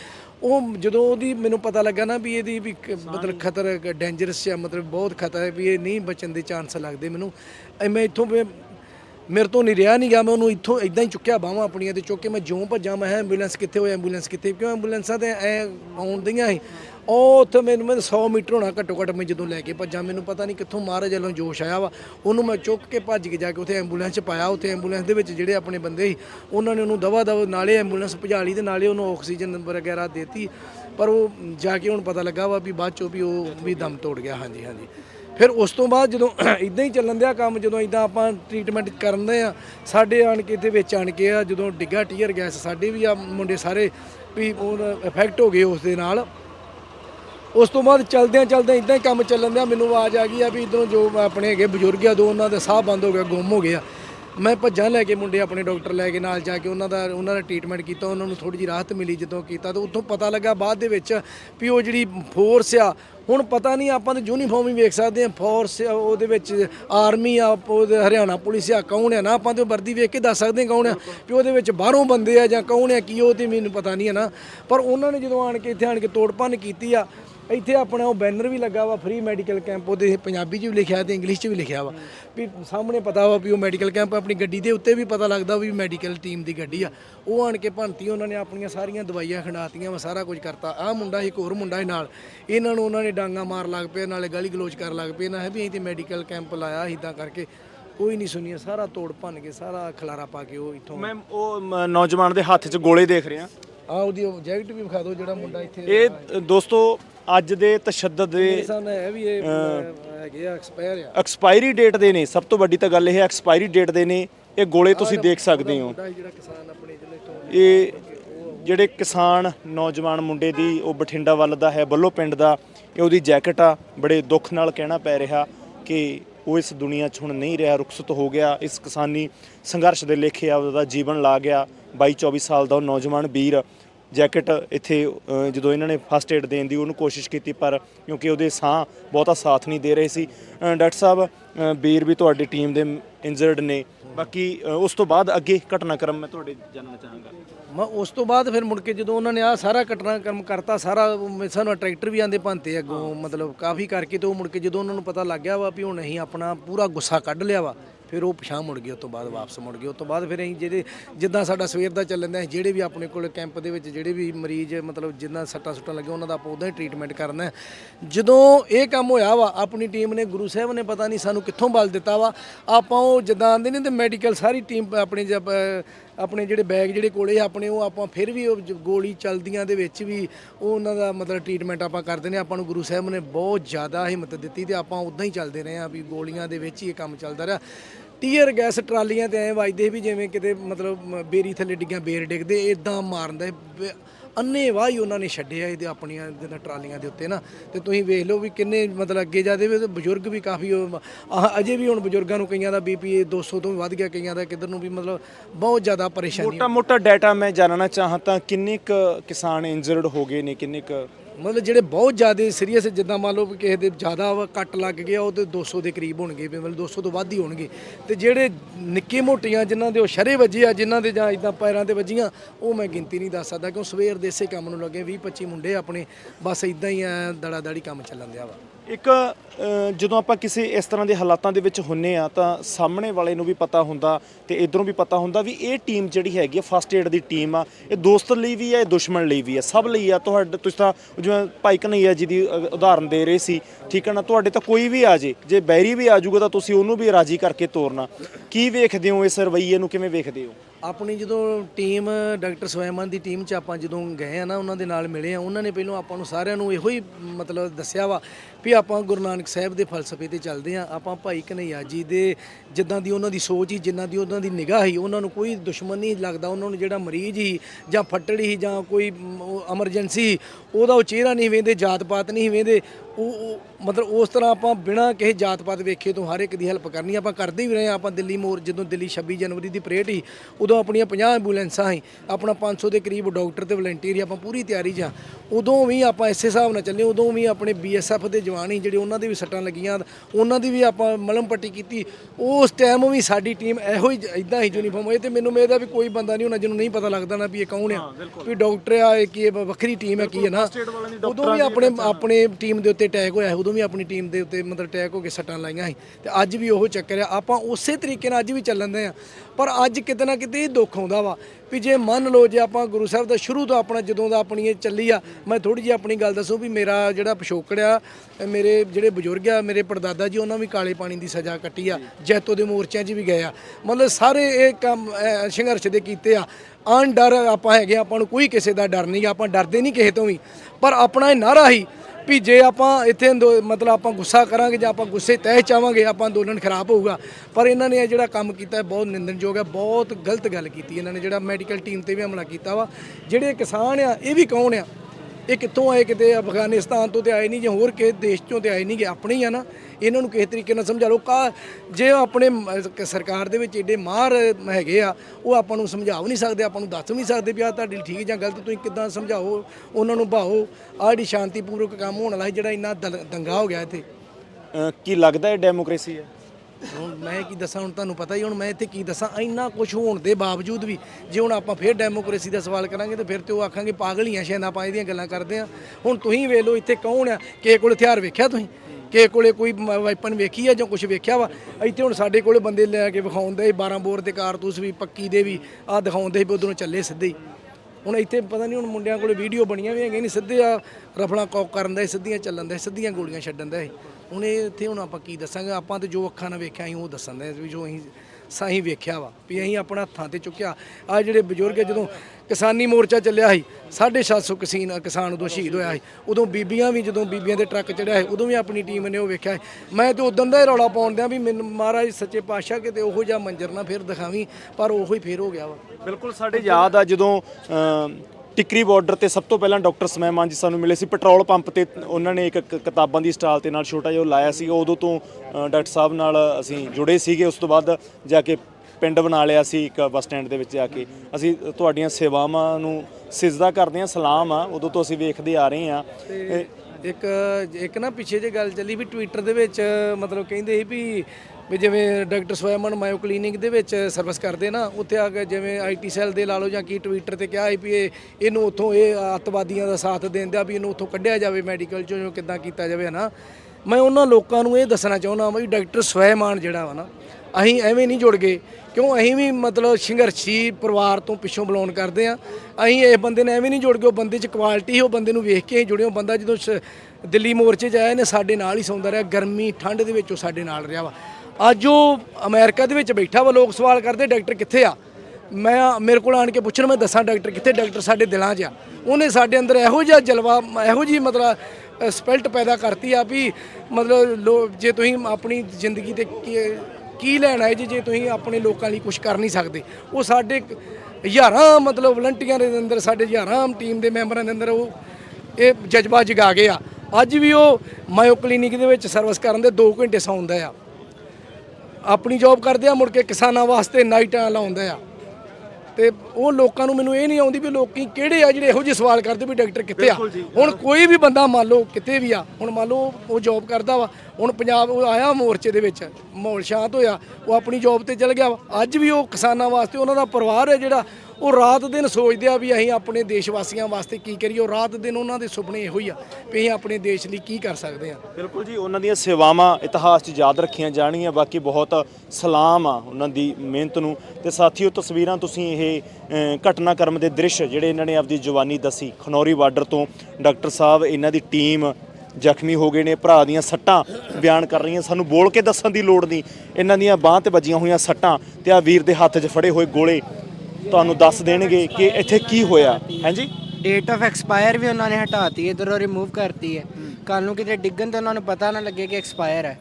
ਉਹ ਜਦੋਂ ਉਹਦੀ ਮੈਨੂੰ ਪਤਾ ਲੱਗਾ ਨਾ ਵੀ ਇਹਦੀ ਵੀ ਕ- ਮਤਲਬ ਖਤਰ, ਡੇਂਜਰਸ ਆ ਮਤਲਬ ਬਹੁਤ ਖਤਰਾ ਹੈ ਵੀ ਇਹ ਨਹੀਂ ਬਚਣ ਦੇ ਚਾਂਸ ਲੱਗਦੇ ਮੈਨੂੰ। ਐ ਮੈਂ ਇੱਥੋਂ ਮੇਰੇ ਤੋਂ ਨਹੀਂ ਰਿਹਾ ਨਹੀਂ ਗਿਆ ਮੈਂ ਉਹਨੂੰ ਇੱਥੋਂ ਇਦਾਂ ਹੀ ਚੁੱਕਿਆ ਬਾਹਾਂ ਆਪਣੀਆਂ ਤੇ ਚੁੱਕ ਕੇ ਮੈਂ ਜਿਉਂ ਭੱਜਾਂ, ਮੈਂ ਕਿਹਾ ਐਂਬੂਲੈਂਸ ਕਿੱਥੇ ਹੋਇਆ, ਐਂਬੂਲੈਂਸ ਕਿੱਥੇ? ਕਿਉਂ ਐਂਬੂਲੈਂਸਾਂ ਤੇ ਐ ਆਉਂਦੀਆਂ ਸੀ? ਉਹ ਉੱਥੇ ਮੈਨੂੰ ਮੈਂ 100 ਮੀਟਰ ਹੋਣਾ ਘੱਟੋ ਘੱਟ ਮੈਂ ਜਦੋਂ ਲੈ ਕੇ ਭੱਜਾਂ, ਮੈਨੂੰ ਪਤਾ ਨਹੀਂ ਕਿੱਥੋਂ ਮਹਾਰਾਜ ਵੱਲੋਂ ਜੋਸ਼ ਆਇਆ ਵਾ। ਉਹਨੂੰ ਮੈਂ ਚੁੱਕ ਕੇ ਭੱਜ ਕੇ ਜਾ ਕੇ ਉੱਥੇ ਐਂਬੂਲੈਂਸ 'ਚ ਪਾਇਆ। ਉੱਥੇ ਐਂਬੂਲੈਂਸ ਦੇ ਵਿੱਚ ਜਿਹੜੇ ਆਪਣੇ ਬੰਦੇ ਸੀ, ਉਹਨਾਂ ਨੇ ਉਹਨੂੰ ਦਵਾ ਦਵਾ ਨਾਲੇ ਐਂਬੂਲੈਂਸ ਭਜਾ ਲਈ ਤੇ ਨਾਲੇ ਉਹਨੂੰ ਆਕਸੀਜਨ ਵਗੈਰਾ ਦੇਤੀ। ਪਰ ਉਹ ਜਾ ਕੇ ਹੁਣ ਪਤਾ ਲੱਗਾ ਵਾ ਵੀ ਬਾਅਦ ਚੋਂ ਵੀ ਉਹ ਵੀ ਦਮ ਤੋੜ ਗਿਆ। ਹਾਂਜੀ ਹਾਂਜੀ। ਫਿਰ ਉਸ ਤੋਂ ਬਾਅਦ ਜਦੋਂ <clears throat> ਇਦਾਂ ਹੀ ਚੱਲਣ ਦਿਆ ਕੰਮ, ਜਦੋਂ ਇਦਾਂ ਆਪਾਂ ਟ੍ਰੀਟਮੈਂਟ ਕਰਦੇ ਆ, ਸਾਡੇ ਆਣ ਕੇ ਇਹਦੇ ਵਿੱਚ ਆਣ ਕੇ ਆ, ਜਦੋਂ ਡਿੱਗਾ ਟੀਅਰ ਗੈਸ ਸਾਡੇ ਵੀ ਆ ਮੁੰਡੇ ਸਾਰੇ ਵੀ ਉਹ ਇਫੈਕਟ ਹੋ ਗਏ ਉਸ ਦੇ ਨਾਲ। ਉਸ ਤੋਂ ਬਾਅਦ ਚਲਦਿਆਂ ਚਲਦਿਆਂ ਇਦਾਂ ਹੀ ਕੰਮ ਚੱਲਣ ਦਿਆ, ਮੈਨੂੰ ਆਵਾਜ਼ ਆ ਗਈ ਆ ਵੀ ਇਧਰੋਂ ਜੋ ਆਪਣੇ ਹੈਗੇ ਬਜ਼ੁਰਗ ਆ, ਦੋ ਉਹਨਾਂ ਦਾ ਸਾਹ ਬੰਦ ਹੋ ਗਿਆ, ਗੁੰਮ ਹੋ ਗਿਆ ਮੈਂ ਭੱਜਾਂ ਲੈ ਕੇ ਮੁੰਡੇ ਆਪਣੇ ਡਾਕਟਰ ਲੈ ਕੇ ਨਾਲ ਜਾ ਕੇ ਉਹਨਾਂ ਦਾ ਉਹਨਾਂ ਦਾ ਟ੍ਰੀਟਮੈਂਟ ਕੀਤਾ ਉਹਨਾਂ ਨੂੰ ਥੋੜੀ ਜਿਹੀ ਰਾਹਤ ਮਿਲੀ ਜਦੋਂ ਕੀਤਾ ਤਾਂ ਉੱਥੋਂ ਪਤਾ ਲੱਗਾ ਬਾਅਦ ਦੇ ਵਿੱਚ ਵੀ ਉਹ ਜਿਹੜੀ ਫੋਰਸ ਆ ਹੁਣ ਪਤਾ ਨਹੀਂ ਆਪਾਂ ਤਾਂ ਯੂਨੀਫਾਰਮ ਹੀ ਵੇਖ ਸਕਦੇ ਆ ਫੋਰਸ ਆ, ਉਹਦੇ ਵਿੱਚ ਆਰਮੀ ਆ ਉਹਦੇ ਹਰਿਆਣਾ ਪੁਲਿਸ ਆ ਕੌਣ ਆ ਨਾ ਆਪਾਂ ਤੇ ਵਰਦੀ ਵੇਖ ਕੇ ਦੱਸ ਸਕਦੇ ਹਾਂ ਕੌਣ ਆ ਵੀ ਉਹਦੇ ਵਿੱਚ ਬਾਹਰੋਂ ਬੰਦੇ ਆ ਜਾਂ ਕੌਣ ਆ ਕੀ ਉਹ ਤੇ ਮੈਨੂੰ ਪਤਾ ਨਹੀਂ ਹੈ ਨਾ। ਪਰ ਉਹਨਾਂ ਨੇ ਜਦੋਂ ਆਣ ਕੇ ਇੱਥੇ ਆਣ ਕੇ ਤੋੜ ਭੰਨ ਕੀਤੀ ਆ ਇੱਥੇ ਆਪਣਾ ਉਹ ਬੈਨਰ ਵੀ ਲੱਗਾ ਵਾ ਫ੍ਰੀ ਮੈਡੀਕਲ ਕੈਂਪ ਉਹਦੇ ਪੰਜਾਬੀ 'ਚ ਵੀ ਲਿਖਿਆ ਤੇ ਇੰਗਲਿਸ਼ 'ਚ ਵੀ ਲਿਖਿਆ ਵਾ। ਵੀ ਸਾਹਮਣੇ ਪਤਾ ਵਾ ਵੀ ਉਹ ਮੈਡੀਕਲ ਕੈਂਪ ਆਪਣੀ ਗੱਡੀ ਦੇ ਉੱਤੇ ਵੀ ਪਤਾ ਲੱਗਦਾ ਵੀ ਮੈਡੀਕਲ ਟੀਮ ਦੀ ਗੱਡੀ ਆ। ਉਹ ਆਣ ਕੇ ਭੰਨਤੀ ਉਹਨਾਂ ਨੇ ਆਪਣੀਆਂ ਸਾਰੀਆਂ ਦਵਾਈਆਂ ਖੰਡਾਤੀਆਂ ਵਾ ਸਾਰਾ ਕੁਝ ਕਰਤਾ। ਆਹ ਮੁੰਡਾ ਇੱਕ ਹੋਰ ਮੁੰਡਾ ਸੀ ਨਾਲ। ਇਹਨਾਂ ਨੂੰ ਉਹਨਾਂ ਨੇ ਡਾਂਗਾ ਮਾਰ ਲੱਗ ਪਏ ਨਾਲੇ ਗਾਲੀ ਗਲੋਚ ਕਰਨ ਲੱਗ ਪਏ ਨਾ ਹੈ ਵੀ ਅਸੀਂ ਤੇ ਮੈਡੀਕਲ ਕੈਂਪ ਲਾਇਆ ਇਦਾਂ ਕਰਕੇ। ਕੋਈ ਨਹੀਂ ਸੁਣੀਆ ਸਾਰਾ ਤੋੜ ਭੰਨ ਕੇ ਸਾਰਾ ਖਲਾਰਾ ਪਾ ਕੇ ਉਹ ਇੱਥੋਂ ਮੈਂ ਉਹ ਮ, ਨੌਜਵਾਨ ਦੇ ਹੱਥ 'ਚ ਗੋਲੇ ਦੇਖ ਰਿਹਾ ਆ। ਉਹਦੀ ਜੈਕਟ ਵੀ ਵਿਖਾ ਦਿਓ ਜਿਹੜਾ ਮੁੰਡਾ ਇੱਥੇ ਇਹ ਦੋਸਤੋ ਅੱਜ ਦੇ ਤਸ਼ੱਦਦ ਦੇ ਮੇਰੇ ਸਾਹਮਣੇ ਹੈ ਵੀ ਇਹ ਹੈਗੇ ਆ ਐਕਸਪਾਇਰ ਆ। ਐਕਸਪਾਇਰੀ ਡੇਟ ਦੇ ਨੇ। ਸਭ ਤੋਂ ਵੱਡੀ ਤਾਂ ਗੱਲ ਇਹ ਹੈ ਐਕਸਪਾਇਰੀ ਡੇਟ ਦੇ ਨੇ। ਇਹ ਗੋਲੇ ਤੁਸੀਂ ਦੇਖ ਸਕਦੇ ਹੋ। ਮੁੰਡਾ ਸੀ ਜਿਹੜਾ ਕਿਸਾਨ ਆਪਣੇ ਜ਼ਿਲ੍ਹੇ ਤੋਂ ਇਹ ਜਿਹੜੇ ਕਿਸਾਨ ਨੌਜਵਾਨ ਮੁੰਡੇ ਦੀ ਉਹ ਬਠਿੰਡਾ ਵੱਲ ਦਾ ਹੈ ਬੱਲੋ ਪਿੰਡ ਦਾ ਇਹ ਉਹਦੀ ਜੈਕਟ ਆ। ਬੜੇ ਦੁੱਖ ਨਾਲ ਕਹਿਣਾ ਪੈ ਰਿਹਾ ਕਿ ਉਹ ਇਸ ਦੁਨੀਆ 'ਚ ਹੁਣ ਨਹੀਂ ਰਿਹਾ ਰੁਖਸਤ ਹੋ ਗਿਆ। ਇਸ ਕਿਸਾਨੀ ਸੰਘਰਸ਼ ਦੇ ਲੇਖੇ ਆ ਉਹਦਾ ਜੀਵਨ ਲਾ ਗਿਆ। 22 24 ਸਾਲ ਦਾ ਉਹ ਨੌਜਵਾਨ ਵੀਰ ਜੈਕਟ ਇੱਥੇ ਜਦੋਂ ਇਹਨਾਂ ਨੇ ਫਸਟ ਏਡ ਦੇਣ ਦੀ ਉਹਨੂੰ ਕੋਸ਼ਿਸ਼ ਕੀਤੀ ਪਰ ਕਿਉਂਕਿ ਉਹਦੇ ਸਾਹ ਬਹੁਤਾ ਸਾਥ ਨਹੀਂ ਦੇ ਰਹੇ ਸੀ। ਡਾਕਟਰ ਸਾਹਿਬ ਅ, ਵੀਰ ਵੀ ਤੁਹਾਡੀ ਟੀਮ ਦੇ ਇੰਜਰਡ ਨੇ। ਬਾਕੀ ਉਸ ਤੋਂ ਬਾਅਦ ਅੱਗੇ ਘਟਨਾਕ੍ਰਮ ਮੈਂ ਤੁਹਾਡੇ ਜਾਣਨਾ ਚਾਹਾਂਗਾ। ਮੈਂ ਉਸ ਤੋਂ ਬਾਅਦ ਫਿਰ ਮੁੜ ਕੇ ਜਦੋਂ ਉਹਨਾਂ ਨੇ ਆ ਸਾਰਾ ਘਟਨਾਕ੍ਰਮ ਕਰਤਾ ਸਾਰਾ ਸਾਨੂੰ ਟਰੈਕਟਰ ਵੀ ਆਂਦੇ ਭੰਤੇ ਅੱਗੋਂ ਮਤਲਬ ਕਾਫੀ ਕਰਕੇ ਤੇ ਉਹ ਮੁੜ ਕੇ ਜਦੋਂ ਉਹਨਾਂ ਨੂੰ ਪਤਾ ਲੱਗ ਗਿਆ ਵਾ ਵੀ ਹੁਣ ਅਸੀਂ ਆਪਣਾ ਪੂਰਾ ਗੁੱਸਾ ਕੱਢ ਲਿਆ ਵਾ ਫਿਰ ਉਹ ਪਛਾਣ ਮੁੜ ਗਏ ਉਸ ਤੋਂ ਬਾਅਦ ਵਾਪਸ ਮੁੜ ਗਏ ਉਸ ਤੋਂ ਬਾਅਦ ਫਿਰ ਅਸੀਂ ਜਿਹੜੇ, ਜਿੱਦਾਂ ਸਾਡਾ ਸਵੇਰ ਦਾ ਚੱਲਣ ਦਾ ਜਿਹੜੇ ਵੀ ਆਪਣੇ ਕੋਲ ਕੈਂਪ ਦੇ ਵਿੱਚ ਜਿਹੜੇ ਵੀ ਮਰੀਜ਼, ਮਤਲਬ ਜਿੰਨਾ ਸੱਟਾਂ ਸੁੱਟਾਂ ਲੱਗੀਆਂ, ਉਹਨਾਂ ਦਾ ਆਪਾਂ ਉਦਾਂ ਹੀ ਟ੍ਰੀਟਮੈਂਟ ਕਰਨਾ ਜਦੋਂ ਇਹ ਕੰਮ ਹੋਇਆ ਵਾ, ਆਪਣੀ ਟੀਮ ਨੇ, ਗੁਰੂ ਸਾਹਿਬ ਨੇ ਪਤਾ ਨਹੀਂ ਸਾਨੂੰ ਕਿੱਥੋਂ ਬਲ ਦਿੱਤਾ ਵਾ। ਆਪਾਂ ਉਹ ਜਿੱਦਾਂ ਆਂਦੇ ਨੇ ਤੇ ਮੈਡੀਕਲ ਸਾਰੀ ਟੀਮ ਆਪਣੀ ਜਬ ਆਪਣੇ ਜਿਹੜੇ ਬੈਗ ਜਿਹੜੇ ਕੋਲੇ ਆਪਣੇ ਉਹ ਆਪਾਂ ਫਿਰ ਵੀ ਉਹ ਜ- ਗੋਲੀ ਚਲਦੀਆਂ ਦੇ ਵਿੱਚ ਵੀ ਉਹ ਉਹਨਾਂ ਦਾ ਮਤਲਬ ਟ੍ਰੀਟਮੈਂਟ ਆਪਾਂ ਕਰਦੇ ਨੇ ਆਪਾਂ ਨੂੰ ਗੁਰੂ ਸਾਹਿਬ ਨੇ ਬਹੁਤ ਜ਼ਿਆਦਾ ਹਿੰਮਤ ਦਿੱਤੀ ਤੇ ਆਪਾਂ ਉਦਾਂ ਹੀ ਚੱਲਦੇ ਰਹੇ ਆ ਵੀ ਗੋਲੀਆਂ ਦੇ ਵਿੱਚ ਹੀ ਇਹ ਕੰਮ ਚੱਲਦਾ ਰਿਹਾ। ਟੀਅਰ ਗੈਸ ਟਰਾਲੀਆਂ ਤੇ ਐ ਵੱਜਦੇ ਵੀ ਜਿਵੇਂ ਕਿਤੇ ਮਤਲਬ ਬੇਰੀ ਥੱਲੇ ਡਿੱਗਿਆ, ਬੇਰ ਡਿੱਗਦੇ ਇਦਾਂ ਮਾਰਦਾ ਅੰਨੇ ਹੀ ਉਹਨਾਂ ਨੇ ਛੱਡਿਆ ਇਹਦੇ ਆਪਣੀਆਂ ਜਿਹਨਾਂ ਟਰਾਲੀਆਂ ਦੇ ਉੱਤੇ ਨਾ। ਤੇ ਤੁਸੀਂ ਵੇਖ ਲਓ ਵੀ ਕਿੰਨੇ ਮਤਲਬ ਅੱਗੇ ਜਾਦੇ ਵੀ ਤੇ ਬਜ਼ੁਰਗ ਵੀ ਕਾਫੀ ਆਹ ਅਜੇ ਵੀ ਹੁਣ ਬਜ਼ੁਰਗਾਂ ਨੂੰ ਕਈਆਂ ਦਾ ਬੀਪੀ 200 ਤੋਂ ਵੀ ਵੱਧ ਗਿਆ, ਕਈਆਂ ਦਾ ਕਿੱਧਰ ਨੂੰ ਵੀ ਮਤਲਬ ਬਹੁਤ ਜ਼ਿਆਦਾ ਪਰੇਸ਼ਾਨੀ ਮੋਟਾ ਮੋਟਾ ਡਾਟਾ ਮੈਂ ਜਾਣਨਾ ਚਾਹਾਂ ਤਾਂ ਕਿੰਨੇ ਕ ਕਿਸਾਨ ਇੰਜਰਡ ਹੋ ਗਏ ਨੇ, ਕਿੰਨੇ ਕ ਮਤਲਬ ਜਿਹੜੇ ਬਹੁਤ ਜ਼ਿਆਦਾ ਸੀਰੀਅਸ ਜਿੱਦਾਂ ਮੰਨ ਲਓ ਕਿਸੇ ਦੇ ਜ਼ਿਆਦਾ ਵਾ, ਕੱਟ ਲੱਗ ਗਿਆ ਉਹ ਤੇ 200 ਦੇ ਕਰੀਬ ਹੋਣਗੇ ਵੀ ਮਤਲਬ 200 ਤੋਂ ਵੱਧ ਹੀ ਹੋਣਗੇ। ਤੇ ਜਿਹੜੇ ਨਿੱਕੀ ਮੋਟੀਆਂ ਜਿਨ੍ਹਾਂ ਦੇ ਉਹ ਸ਼ਰੇ ਵੱਜੇ ਆ ਜਿਨ੍ਹਾਂ ਦੇ ਜਾਂ ਇਦਾਂ ਪੈਰਾਂ ਤੇ ਵੱਜੀਆਂ ਉਹ ਮੈਂ ਗਿਣਤੀ ਨਹੀਂ ਦੱਸ ਸਕਦਾ ਕਿਉਂ ਸਵੇਰ ਦੇ ਇਸੇ ਕੰਮ ਨੂੰ ਲੱਗੇ 20 25 ਮੁੰਡੇ ਆਪਣੇ ਬਸ ਇਦਾਂ ਹੀ ਐ ਦੜਾ ਦੜੀ ਕੰਮ ਚੱਲਣ ਦਿਆ ਵਾ। ਇੱਕ ਜਦੋਂ ਆਪਾਂ ਕਿਸੇ ਇਸ ਤਰ੍ਹਾਂ ਦੇ ਹਾਲਾਤਾਂ ਦੇ ਵਿੱਚ ਹੁੰਨੇ ਆ, ਤਾਂ ਸਾਹਮਣੇ ਵਾਲੇ ਨੂੰ ਵੀ ਪਤਾ ਹੁੰਦਾ ਤੇ ਇਧਰੋਂ ਵੀ ਪਤਾ ਹੁੰਦਾ ਵੀ ਇਹ ਟੀਮ ਜਿਹੜੀ ਹੈਗੀ ਆ ਫਸਟ ਏਡ ਦੀ ਟੀਮ ਆ। ਇਹ ਦੋਸਤ ਲਈ ਵੀ ਆ, ਇਹ ਦੁਸ਼ਮਣ ਲਈ ਵੀ ਆ। ਸਭ ਲਈ ਆ। ਤੁਹਾਡੇ, ਤੁਸੀਂ ਤਾਂ ਜਿਵੇਂ ਭਾਈ ਕਨਈਆ ਜੀ ਦੀ ਉਦਾਹਰਨ ਦੇ ਰਹੇ ਸੀ। ਠੀਕ ਹੈ ਨਾ? ਤੁਹਾਡੇ ਤਾਂ ਕੋਈ ਵੀ ਆ ਜੇ ਜੇ ਬੈਰੀ ਵੀ ਆ ਜਾਊਗਾ ਤਾਂ ਤੁਸੀਂ ਉਹਨੂੰ ਵੀ ਰਾਜੀ ਕਰਕੇ ਤੋਰਨਾ। ਕੀ ਵੇਖਦੇ ਹੋ ਇਸ ਰਵੱਈਏ ਨੂੰ? ਕਿਵੇਂ ਵੇਖਦੇ ਹੋ? ਆਪਣੀ ਜਦੋਂ ਟੀਮ, ਡਾਕਟਰ ਸਵੈਮਨ ਦੀ ਟੀਮ ਚ ਆਪਾਂ ਜਦੋਂ ਗਏ ਆ ਨਾ, ਉਹਨਾਂ ਦੇ ਨਾਲ ਮਿਲੇ ਆ, ਉਹਨਾਂ ਨੇ ਪਹਿਲਾਂ ਆਪਾਂ ਨੂੰ ਸਾਰਿਆਂ ਨੂੰ ਇਹੋ ਹੀ ਮਤਲਬ ਦੱਸਿਆ ਵਾ ਵੀ ਆਪਾਂ ਗੁਰੂ ਨਾਨਕ ਸਾਹਿਬ ਦੇ ਫਲਸਫੇ ਤੇ ਚੱਲਦੇ ਆ, ਆਪਾਂ ਭਾਈ ਕਨਈਆ ਜੀ ਦੇ ਜਿੱਦਾਂ ਦੀ ਉਹਨਾਂ ਦੀ ਸੋਚ ਹੀ, ਜਿੰਨਾ ਦੀ ਉਹਨਾਂ ਦੀ ਨਿਗਾਹ ਹੀ, ਉਹਨਾਂ ਨੂੰ ਕੋਈ ਦੁਸ਼ਮਣ ਨਹੀਂ ਲੱਗਦਾ, ਉਹਨਾਂ ਨੂੰ ਜਿਹੜਾ ਮਰੀਜ਼ ਹੀ ਜਾਂ ਫੱਟੜ ਹੀ ਜਾਂ ਕੋਈ ਐਮਰਜੈਂਸੀ ਉਹਦਾ ਉਹ ਚਿਹਰਾ ਨਹੀਂ ਵੇਂਦੇ ਜਾਤ ਪਾਤ ਨਹੀਂ ਵੇਂਦੇ ਉਹ ਮਤਲਬ ਉਸ ਤਰ੍ਹਾਂ ਆਪਾਂ ਬਿਨਾਂ ਕਿਸੇ ਜਾਤ ਪਾਤ ਵੇਖੇ ਤੋਂ ਹਰ ਇੱਕ ਦੀ ਹੈਲਪ ਕਰਨੀ ਆਪਾਂ ਕਰਦੇ ਵੀ ਰਹੇ ਹਾਂ। ਆਪਾਂ ਦਿੱਲੀ ਮੋਰ ਜਦੋਂ ਦਿੱਲੀ 26 ਜਨਵਰੀ ਦੀ ਪਰੇਡ ਸੀ ਉਦੋਂ ਆਪਣੀਆਂ 50 ਐਂਬੂਲੈਂਸਾਂ ਸੀ। ਆਪਣਾ 500 ਦੇ ਕਰੀਬ ਡਾਕਟਰ ਤੇ ਵਲੰਟੀਅਰ ਆਪਾਂ ਪੂਰੀ ਤਿਆਰੀ 'ਚ ਆ। ਉਦੋਂ ਵੀ ਆਪਾਂ ਇਸੇ ਹਿਸਾਬ ਨਾਲ ਚੱਲੇ ਉਦੋਂ ਵੀ ਆਪਣੇ ਬੀਐਸਐਫ ਦੇ ਜਵਾਨ ਸੀ ਜਿਹੜੇ ਉਹਨਾਂ ਦੇ ਵੀ ਸੱਟਾਂ ਲੱਗੀਆਂ ਉਹਨਾਂ ਦੀ ਵੀ ਆਪਾਂ ਮਲਮ ਪੱਟੀ ਕੀਤੀ। ਉਸ ਟਾਈਮ ਵੀ ਸਾਡੀ ਟੀਮ ਇਹੋ ਹੀ ਇਦਾਂ ਹੀ ਯੂਨੀਫਾਰਮ ਹੋਏ ਤੇ ਮੈਨੂੰ ਉਮੀਦ ਆ ਵੀ ਕੋਈ ਬੰਦਾ ਨਹੀਂ ਹੋਣਾ ਜਿਹਨੂੰ ਨਹੀਂ ਪਤਾ ਲੱਗਦਾ ਨਾ ਵੀ ਇਹ ਕੌਣ ਆ। ਵੀ ਡਾਕਟਰ ਆ ਇਹ ਕੀ ਇਹ ਵੱਖਰੀ ਟੀਮ ਹੈ ਕੀ ਹੈ ਨਾ। ਉਦੋਂ ਵੀ ਆਪਣੇ ਆਪਣੇ ਟੀਮ ਦੇ ਉੱਤੇ ਅਟੈਕ ਹੋਇਆ ਸੀ, ਉਦੋਂ ਵੀ ਆਪਣੀ ਟੀਮ ਦੇ ਉੱਤੇ ਮਤਲਬ ਅਟੈਕ ਹੋ ਕੇ ਸੱਟਾਂ ਲਾਈਆਂ ਸੀ। ਤੇ ਅੱਜ ਵੀ ਉਹ ਚੱਕਰ ਆ। ਆਪਾਂ ਉਸੇ ਤਰੀਕੇ ਨਾਲ ਅੱਜ ਵੀ ਚੱਲਣ ਦੇ ਆ। ਪਰ ਅੱਜ ਕਿਤੇ ਨਾ ਕਿਤੇ ਇਹ ਦੁੱਖ ਆਉਂਦਾ ਵਾ ਵੀ ਜੇ ਮੰਨ ਲਓ ਜੇ ਆਪਾਂ ਗੁਰੂ ਸਾਹਿਬ ਦਾ ਸ਼ੁਰੂ ਤੋਂ ਆਪਣਾ ਜਦੋਂ ਦਾ ਆਪਣੀ ਇਹ ਚੱਲੀ ਆ ਮੈਂ ਥੋੜੀ ਜਿਹੀ ਆਪਣੀ ਗੱਲ ਦੱਸੋ ਵੀ ਮੇਰਾ ਜਿਹੜਾ ਪਿਛੋਕੜ ਆ ਮੇਰੇ ਜਿਹੜੇ ਬਜ਼ੁਰਗ ਆ ਮੇਰੇ ਪੜਦਾਦਾ ਜੀ ਉਹਨਾਂ ਵੀ ਕਾਲੇ ਪਾਣੀ ਦੀ ਸਜ਼ਾ ਕੱਟੀ ਆ ਜੈਤੋ ਦੇ ਮੋਰਚਿਆਂ 'ਚ ਵੀ ਗਏ ਆ। ਮਤਲਬ ਸਾਰੇ ਇਹ ਕੰਮ ਸੰਘਰਸ਼ ਦੇ ਕੀਤੇ ਆ। ਆਨ ਡਰ ਆਪਾਂ ਹੈਗੇ ਆ, ਆਪਾਂ ਨੂੰ ਕੋਈ ਕਿਸੇ ਦਾ ਡਰ ਨਹੀਂ ਆਪਾਂ ਡਰਦੇ ਨਹੀਂ ਕਿਸੇ ਤੋਂ ਵੀ। ਪਰ ਆਪਣਾ ਇਹ ਨਾਰਾ ਹੀ ਵੀ ਜੇ ਆਪਾਂ ਇੱਥੇ ਅੰਦੋ- ਮਤਲਬ ਆਪਾਂ ਗੁੱਸਾ ਕਰਾਂਗੇ ਜਾਂ ਆਪਾਂ ਗੁੱਸੇ ਤਹਿ ਚਾਵਾਂਗੇ ਆਪਾਂ ਅੰਦੋਲਨ ਖਰਾਬ ਹੋਊਗਾ। ਪਰ ਇਹਨਾਂ ਨੇ ਇਹ ਜਿਹੜਾ ਕੰਮ ਕੀਤਾ ਹੈ ਬਹੁਤ ਨਿੰਦਣਯੋਗ ਹੈ, ਬਹੁਤ ਗਲਤ ਗੱਲ ਕੀਤੀ ਇਹਨਾਂ ਨੇ, ਜਿਹੜਾ ਮੈਡੀਕਲ ਟੀਮ ਤੇ ਵੀ ਹਮਲਾ ਕੀਤਾ ਵਾ। ਜਿਹੜੇ ਕਿਸਾਨ ਆ, ਇਹ ਵੀ ਕੌਣ ਆ? ਇਹ ਕਿੱਥੋਂ ਆਏ? ਕਿਤੇ ਅਫਗਾਨਿਸਤਾਨ ਤੋਂ ਤੇ ਆਏ ਨਹੀਂ ਜਾਂ ਹੋਰ ਕਿਸੇ ਦੇਸ਼ ਚੋਂ ਤੇ ਆਏ ਨਹੀਂ ਗੇ? ਆਪਣੇ ਹੀ ਆ ਨਾ। ਇਹਨਾਂ ਨੂੰ ਕਿਸੇ ਤਰੀਕੇ ਨਾਲ ਸਮਝਾ ਲਓ। ਕਾ ਜੇ ਉਹ ਆਪਣੇ ਸਰਕਾਰ ਦੇ ਵਿੱਚ ਏਡੇ ਮਾਹਰ ਹੈਗੇ ਆ ਉਹ ਆਪਾਂ ਨੂੰ ਸਮਝਾ ਵੀ ਨਹੀਂ ਸਕਦੇ ਆਪਾਂ ਨੂੰ ਦੱਸ ਵੀ ਨਹੀਂ ਸਕਦੇ ਵੀ ਆ ਤੁਹਾਡੀ ਠੀਕ ਜਾਂ ਗਲਤ। ਤੁਸੀਂ ਕਿੱਦਾਂ ਸਮਝਾਓ? ਉਹਨਾਂ ਨੂੰ ਭਾਓ। ਆਹ ਜਿਹੜੀ ਸ਼ਾਂਤੀਪੂਰਵਕ ਕੰਮ ਹੋਣ ਵਾਲਾ ਸੀ, ਜਿਹੜਾ ਇੰਨਾ ਦਲ- ਦੰਗਾ ਹੋ ਗਿਆ ਇੱਥੇ। ਕੀ ਲੱਗਦਾ ਇਹ ਡੈਮੋਕ੍ਰੇਸੀ ਹੈ? ਹੁਣ ਮੈਂ ਕੀ ਦੱਸਾਂ, ਹੁਣ ਤੁਹਾਨੂੰ ਪਤਾ ਹੀ ਹੁਣ ਮੈਂ ਇੱਥੇ ਕੀ ਦੱਸਾਂ, ਇੰਨਾ ਕੁਝ ਹੋਣ ਦੇ ਬਾਵਜੂਦ ਵੀ ਜੇ ਹੁਣ ਆਪਾਂ ਫੇਰ ਡੈਮੋਕ੍ਰੇਸੀ ਦਾ ਸਵਾਲ ਕਰਾਂਗੇ ਤੇ ਫਿਰ ਤੇ ਉਹ ਆਖਾਂਗੇ ਪਾਗਲ ਹੀ ਆ ਸ਼ਾਇਦ ਆਪਾਂ ਇਹਦੀਆਂ ਗੱਲਾਂ ਕਰਦੇ ਆ। ਹੁਣ ਤੁਸੀਂ ਵੇਖ ਲਓ ਇੱਥੇ ਕੌਣ ਆ? ਕਿਸੇ ਕੋਲ ਹਥਿਆਰ ਵੇਖਿਆ ਤੁਸੀਂ? ਕਿਸੇ ਕੋਲੇ ਕੋਈ ਵਾਈਪਨ ਵੇਖੀ ਆ ਜਾਂ ਕੁਝ ਵੇਖਿਆ ਵਾ? ਇੱਥੇ ਹੁਣ ਸਾਡੇ ਕੋਲੇ ਬੰਦੇ ਲੈ ਕੇ ਵਿਖਾਉਂਦੇ 12 ਬੋਰ ਦੇ ਕਾਰਤੂਸ ਵੀ, ਪੱਕੀ ਦੇ ਵੀ ਆ ਦਿਖਾਉਂਦੇ ਵੀ ਉਧਰੋਂ ਚੱਲੇ ਸਿੱਧੇ ਹੀ। ਹੁਣ ਇੱਥੇ ਪਤਾ ਨਹੀਂ ਹੁਣ ਮੁੰਡਿਆਂ ਕੋਲੇ ਵੀਡੀਓ ਬਣੀਆਂ ਵੀ ਹੈਗੀਆਂ ਨਹੀਂ, ਸਿੱਧੇ ਆ ਰਫਲਾ ਕੌਕ ਕਰਨ ਦਾ ਸਿੱਧੀਆਂ ਚੱਲਣ ਦਾ ਸਿੱਧੀਆਂ ਗੋਲੀਆਂ ਛੱਡਣ ਦਾ ਹੁਣ ਇਹ ਇੱਥੇ ਹੁਣ ਆਪਾਂ ਕੀ ਦੱਸਾਂਗੇ? ਆਪਾਂ ਤੇ ਜੋ ਅੱਖਾਂ ਨਾਲ ਵੇਖਿਆ, ਅਸੀਂ ਉਹ ਦੱਸਣ ਦੇ ਵੀ ਜੋ ਅਸੀਂ ਸਾਹੀਂ ਵੇਖਿਆ ਵਾ, ਵੀ ਅਸੀਂ ਆਪਣਾ ਹੱਥਾਂ ਤੇ ਚੁੱਕਿਆ। ਆ ਜਿਹੜੇ ਬਜ਼ੁਰਗ ਜਦੋਂ ਕਿਸਾਨੀ ਮੋਰਚਾ ਚੱਲਿਆ ਸੀ 750 ਕਿਸਾਨ ਕਿਸਾਨ ਉਦੋਂ ਸ਼ਹੀਦ ਹੋਇਆ ਸੀ। ਉਦੋਂ ਬੀਬੀਆਂ ਵੀ ਜਦੋਂ ਬੀਬੀਆਂ ਦੇ ਟਰੱਕ ਚੜਿਆ ਸੀ, ਉਦੋਂ ਵੀ ਆਪਣੀ ਟੀਮ ਨੇ ਉਹ ਵੇਖਿਆ ਸੀ। ਮੈਂ ਤੇ ਉਦੋਂ ਦਾ ਹੀ ਰੌਲਾ ਪਾਉਣ ਦਿਆਂ ਵੀ ਮੈਨੂੰ ਮਹਾਰਾਜ ਸੱਚੇ ਪਾਤਸ਼ਾਹ ਕਿਤੇ ਉਹੋ ਜਿਹਾ ਮੰਜ਼ਰ ਨਾ ਫਿਰ ਦਿਖਾਵੀਂ, ਪਰ ਉਹੋ ਹੀ ਫੇਰ ਹੋ ਗਿਆ ਵਾ। ਬਿਲਕੁਲ, ਸਾਡੇ ਯਾਦ ਆ ਜਦੋਂ ਟਿਕਰੀ ਬਾਰਡਰ ਤੇ ਸਭ ਤੋਂ ਪਹਿਲਾਂ ਡਾਕਟਰ ਸਮੈਮਾਨ ਜੀ ਸਾਨੂੰ ਮਿਲੇ ਸੀ। ਪੈਟਰੋਲ ਪੰਪ ਤੇ ਉਹਨਾਂ ਨੇ ਇੱਕ ਕਿਤਾਬਾਂ ਦੀ ਸਟਾਲ ਤੇ ਨਾਲ ਛੋਟਾ ਜਿਹਾ ਲਾਇਆ ਸੀ। ਉਦੋਂ ਤੋਂ ਡਾਕਟਰ ਸਾਹਿਬ ਨਾਲ ਅਸੀਂ ਜੁੜੇ ਸੀਗੇ। ਉਸ ਤੋਂ ਬਾਅਦ ਜਾ ਕੇ ਪਿੰਡ ਬਣਾ ਲਿਆ ਸੀ ਇੱਕ ਬੱਸ ਸਟੈਂਡ ਦੇ ਵਿੱਚ ਜਾ ਕੇ। ਅਸੀਂ ਤੁਹਾਡੀਆਂ ਸੇਵਾਵਾਂ ਨੂੰ ਸਿਜਦਾ ਕਰਦੇ ਹਾਂ, ਸਲਾਮ ਆ। ਉਦੋਂ ਤੋਂ ਅਸੀਂ ਵੇਖਦੇ ਆ ਰਹੇ ਹਾਂ। ਤੇ ਇੱਕ ਇੱਕ ਨਾ ਪਿੱਛੇ ਜੇ ਗੱਲ ਚੱਲੀ ਵੀ ਟਵਿੱਟਰ ਦੇ ਵਿੱਚ ਮਤਲਬ ਕਹਿੰਦੇ ਸੀ ਵੀ ਵੀ ਜਿਵੇਂ ਡਾਕਟਰ ਸਵੈਮਨ ਮਾਇਓ ਕਲੀਨਿਕ ਦੇ ਵਿੱਚ ਸਰਵਿਸ ਕਰਦੇ ਨਾ, ਉੱਥੇ ਆ ਕੇ ਜਿਵੇਂ ਆਈਟੀ ਸੈੱਲ ਦੇ ਲਾ ਲਓ ਜਾਂ ਕੀ ਟਵਿੱਟਰ ਤੇ ਕਿਹਾ ਸੀ ਵੀ ਇਹ ਇਹਨੂੰ ਉੱਥੋਂ ਇਹ ਅੱਤਵਾਦੀਆਂ ਦਾ ਸਾਥ ਦਿੰਦਾ ਵੀ ਇਹਨੂੰ ਉੱਥੋਂ ਕੱਢਿਆ ਜਾਵੇ ਮੈਡੀਕਲ ਚੋਂ ਜੋ ਕਿੱਦਾਂ ਕੀਤਾ ਜਾਵੇ ਨਾ ਮੈਂ ਉਹਨਾਂ ਲੋਕਾਂ ਨੂੰ ਇਹ ਦੱਸਣਾ ਚਾਹੁੰਦਾ ਵੀ ਡਾਕਟਰ ਸਵੈਮਾਨ ਜਿਹੜਾ ਵਾ ਨਾ, ਅਸੀਂ ਐਵੇਂ ਨਹੀਂ ਜੁੜ ਗਏ। ਕਿਉਂ? ਅਸੀਂ ਵੀ ਮਤਲਬ ਸੰਘਰਸ਼ੀ ਪਰਿਵਾਰ ਤੋਂ ਪਿੱਛੋਂ ਬਿਲੋਂਗ ਕਰਦੇ ਆ ਅਸੀਂ ਇਹ ਬੰਦੇ ਨੇ ਐਵੇਂ ਨਹੀਂ ਜੁੜ ਗਏ, ਉਹ ਬੰਦੇ 'ਚ ਕੁਆਲਿਟੀ ਉਹ ਬੰਦੇ ਨੂੰ ਵੇਖ ਕੇ ਅਸੀਂ ਜੁੜੇ ਉਹ ਬੰਦਾ ਜਦੋਂ ਸ- ਦਿੱਲੀ ਮੋਰਚੇ 'ਚ ਆਇਆ ਨੇ ਸਾਡੇ ਨਾਲ ਹੀ ਸੌਂਦਾ ਰਿਹਾ। ਗਰਮੀ ਠੰਡ ਦੇ ਵਿੱਚ ਉਹ ਸਾਡੇ ਨਾਲ ਰਿਹਾ ਵਾ। ਅੱਜ ਉਹ ਅਮਰੀਕਾ ਦੇ ਵਿੱਚ ਬੈਠਾ ਵਾ, ਲੋਕ ਸਵਾਲ ਕਰਦੇ, ਡਾਕਟਰ ਕਿੱਥੇ ਆ? ਮੈਂ, ਮੇਰੇ ਕੋਲ ਆਣ ਕੇ ਪੁੱਛਣ, ਮੈਂ ਦੱਸਾਂ ਡਾਕਟਰ ਕਿੱਥੇ, ਡਾਕਟਰ ਸਾਡੇ ਦਿਲਾਂ 'ਚ ਆ। ਉਹਨੇ ਸਾਡੇ ਅੰਦਰ ਇਹੋ ਜਿਹਾ ਜਲਵਾ, ਇਹੋ ਜੀ ਮਤਲਬ ਸਪੈਲਟ ਪੈਦਾ ਕਰਤੀ ਆ ਵੀ ਮਤਲਬ ਲੋ- ਜੇ ਤੁਸੀਂ ਆਪਣੀ ਜ਼ਿੰਦਗੀ ਤੇ ਕੀ- ਕੀ ਲੈਣਾ ਹੈ ਜੀ, ਜੇ ਤੁਸੀਂ ਆਪਣੇ ਲੋਕਾਂ ਲਈ ਕੁਝ ਕਰ ਨਹੀਂ ਸਕਦੇ। ਉਹ ਸਾਡੇ ਹਜ਼ਾਰਾਂ ਮਤਲਬ ਵਲੰਟੀਅਰਾਂ ਦੇ ਅੰਦਰ, ਸਾਡੇ ਹਜ਼ਾਰਾਂ ਟੀਮ ਦੇ ਮੈਂਬਰਾਂ ਦੇ ਅੰਦਰ ਉਹ ਇਹ ਜਜ਼ਬਾ ਜਗਾ ਗਏ ਆ। ਅੱਜ ਵੀ ਉਹ ਮਾਇਓ ਕਲੀਨਿਕ ਦੇ ਵਿੱਚ ਸਰਵਿਸ ਕਰਨ ਦੇ 2 ਘੰਟੇ ਸੌਂਦਾ ਆ। ਆਪਣੀ ਜੌਬ ਕਰਦੇ ਆ ਮੁੜ ਕੇ ਕਿਸਾਨਾਂ ਵਾਸਤੇ ਨਾਈਟਾਂ ਲਾਉਂਦਾ ਆ। ਤੇ ਉਹ ਲੋਕਾਂ ਨੂੰ ਮੈਨੂੰ ਇਹ ਨਹੀਂ ਆਉਂਦੀ ਵੀ ਲੋਕੀ ਕਿਹੜੇ ਆ ਜਿਹੜੇ ਇਹੋ ਜਿਹੇ ਸਵਾਲ ਕਰਦੇ ਵੀ ਡਾਕਟਰ ਕਿੱਥੇ ਆ? ਹੁਣ ਕੋਈ ਵੀ ਬੰਦਾ ਮੰਨ ਲਓ ਕਿਤੇ ਵੀ ਆ ਹੁਣ ਮੰਨ ਲਓ ਉਹ ਜੌਬ ਕਰਦਾ ਵਾ ਹੁਣ ਪੰਜਾਬ ਉਹ ਆਇਆ ਮੋਰਚੇ ਦੇ ਵਿੱਚ ਮਾਹੌਲ ਸ਼ਾਂਤ ਹੋਇਆ ਉਹ ਆਪਣੀ ਜੌਬ ਤੇ ਚਲ ਗਿਆ ਅੱਜ ਵੀ ਉਹ ਕਿਸਾਨਾਂ ਵਾਸਤੇ ਉਹਨਾਂ ਦਾ ਪਰਿਵਾਰ ਹੈ ਜਿਹੜਾ ਉਹ ਰਾਤ ਦਿਨ ਸੋਚਦੇ ਆ ਵੀ ਅਸੀਂ ਆਪਣੇ ਦੇਸ਼ ਵਾਸੀਆਂ ਵਾਸਤੇ ਕੀ ਕਰੀਏ ਉਹ ਰਾਤ ਦਿਨ ਉਹਨਾਂ ਦੇ ਸੁਪਨੇ ਇਹੋ ਹੀ ਆ ਵੀ ਅਸੀਂ ਆਪਣੇ ਦੇਸ਼ ਲਈ ਕੀ ਕਰ ਸਕਦੇ ਆ। ਬਿਲਕੁਲ ਜੀ ਉਹਨਾਂ ਦੀਆਂ ਸੇਵਾਵਾਂ ਇਤਿਹਾਸ 'ਚ ਯਾਦ ਰੱਖੀਆਂ ਜਾਣਗੀਆਂ ਬਾਕੀ ਬਹੁਤ ਸਲਾਮ ਆ ਉਹਨਾਂ ਦੀ ਮਿਹਨਤ ਨੂੰ। ਤੇ ਸਾਥੀਓ ਤਸਵੀਰਾਂ ਤੁਸੀਂ ਇਹ ਅ, ਘਟਨਾਕ੍ਰਮ ਦੇ ਦ੍ਰਿਸ਼ ਜਿਹੜੇ ਇਹਨਾਂ ਨੇ ਆਪਦੀ ਜਵਾਨੀ ਦੱਸੀ ਖਨੌਰੀ ਬਾਰਡਰ ਤੋਂ ਡਾਕਟਰ ਸਾਹਿਬ ਇਹਨਾਂ ਦੀ ਟੀਮ ਜ਼ਖਮੀ ਹੋ ਗਏ ਨੇ ਭਰਾ ਦੀਆਂ ਸੱਟਾਂ ਬਿਆਨ ਕਰ ਰਹੀਆਂ ਸਾਨੂੰ ਬੋਲ ਕੇ ਦੱਸਣ ਦੀ ਲੋੜ ਨਹੀਂ। ਇਹਨਾਂ ਦੀਆਂ ਬਾਹਾਂ ਤੇ ਵੱਜੀਆਂ ਹੋਈਆਂ ਸੱਟਾਂ ਤੇ ਆ ਵੀਰ ਦੇ ਹੱਥ 'ਚ ਫੜੇ ਹੋਏ ਗੋਲੇ ਤੁਹਾਨੂੰ ਦੱਸ ਦੇਣਗੇ ਕਿ ਇੱਥੇ ਕੀ ਹੋਇਆ। ਹਾਂਜੀ? ਡੇਟ ਆਫ ਐਕਸਪਾਇਰ ਵੀ ਉਹਨਾਂ ਨੇ ਹਟਾਤੀ ਇਧਰੋਂ ਰਿਮੂਵ ਕਰਤੀ ਹੈ। ਕੱਲ ਨੂੰ ਕਿਤੇ ਡਿੱਗਣ ਤੇ ਉਹਨਾਂ ਨੂੰ ਪਤਾ ਨਾ ਲੱਗੇ ਕਿ ਐਕਸਪਾਇਰ ਹੈ।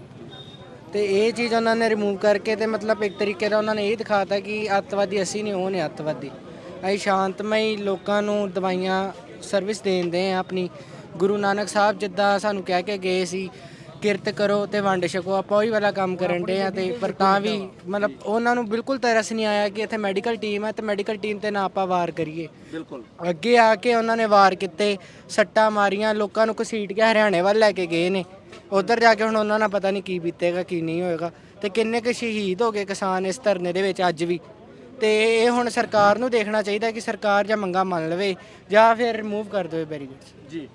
ਤੇ ਇਹ ਚੀਜ਼ ਉਹਨਾਂ ਨੇ ਰਿਮੂਵ ਕਰਕੇ ਤੇ ਮਤਲਬ ਇੱਕ ਤਰੀਕੇ ਦਾ ਉਹਨਾਂ ਨੇ ਇਹ ਦਿਖਾਤਾ ਕਿ ਅੱਤਵਾਦੀ ਅਸੀਂ ਨਹੀਂ ਉਹ ਨੇ ਅੱਤਵਾਦੀ। ਅਸੀਂ ਸ਼ਾਂਤਮਈ ਲੋਕਾਂ ਨੂੰ ਦਵਾਈਆਂ ਸਰਵਿਸ ਦੇਂਦੇ ਆ ਆਪਣੀ। ਗੁਰੂ ਨਾਨਕ ਸਾਹਿਬ ਜਿੱਦਾਂ ਸਾਨੂੰ ਕਹਿ ਕੇ ਗਏ ਸੀ ਕਿਰਤ ਕਰੋ ਤੇ ਵੰਡ ਛਕੋ। ਆਪਾਂ ਉਹੀ ਵਾਲਾ ਕੰਮ ਕਰਨ ਦੇ ਆ ਤੇ ਪਰ ਤਾਂ ਵੀ ਮਤਲਬ ਉਹਨਾਂ ਨੂੰ ਬਿਲਕੁਲ ਤਰਸ ਨਹੀਂ ਆਇਆ ਕਿ ਇੱਥੇ ਮੈਡੀਕਲ ਟੀਮ ਹੈ ਤੇ ਮੈਡੀਕਲ ਟੀਮ ਤੇ ਨਾ ਆਪਾਂ ਵਾਰ ਕਰੀਏ। ਬਿਲਕੁਲ। ਅੱਗੇ ਆ ਕੇ ਉਹਨਾਂ ਨੇ ਵਾਰ ਕੀਤੇ ਸੱਟਾਂ ਮਾਰੀਆਂ ਲੋਕਾਂ ਨੂੰ ਘਸੀਟ ਕੇ ਹਰਿਆਣੇ ਵੱਲ ਲੈ ਕੇ ਗਏ ਨੇ। ਉਧਰ ਜਾ ਕੇ ਹੁਣ ਉਹਨਾਂ ਨਾਲ ਪਤਾ ਨਹੀਂ ਕੀ ਬੀਤੇਗਾ ਕੀ ਨਹੀਂ ਹੋਏਗਾ। ਤੇ ਕਿੰਨੇ ਕੁ ਸ਼ਹੀਦ ਹੋ ਗਏ ਕਿਸਾਨ ਇਸ ਧਰਨੇ ਦੇ ਵਿੱਚ ਅੱਜ ਵੀ। ਤੇ ਇਹ ਹੁਣ ਸਰਕਾਰ ਨੂੰ ਦੇਖਣਾ ਚਾਹੀਦਾ ਕਿ ਸਰਕਾਰ ਜਾਂ ਮੰਗਾ ਮੰਨ ਲਵੇ ਜਾਂ ਫਿਰ ਰਿਮੂਵ ਕਰ ਦੇਵੇ ਬੈਰੀਕੇਡਸ ਜੀ।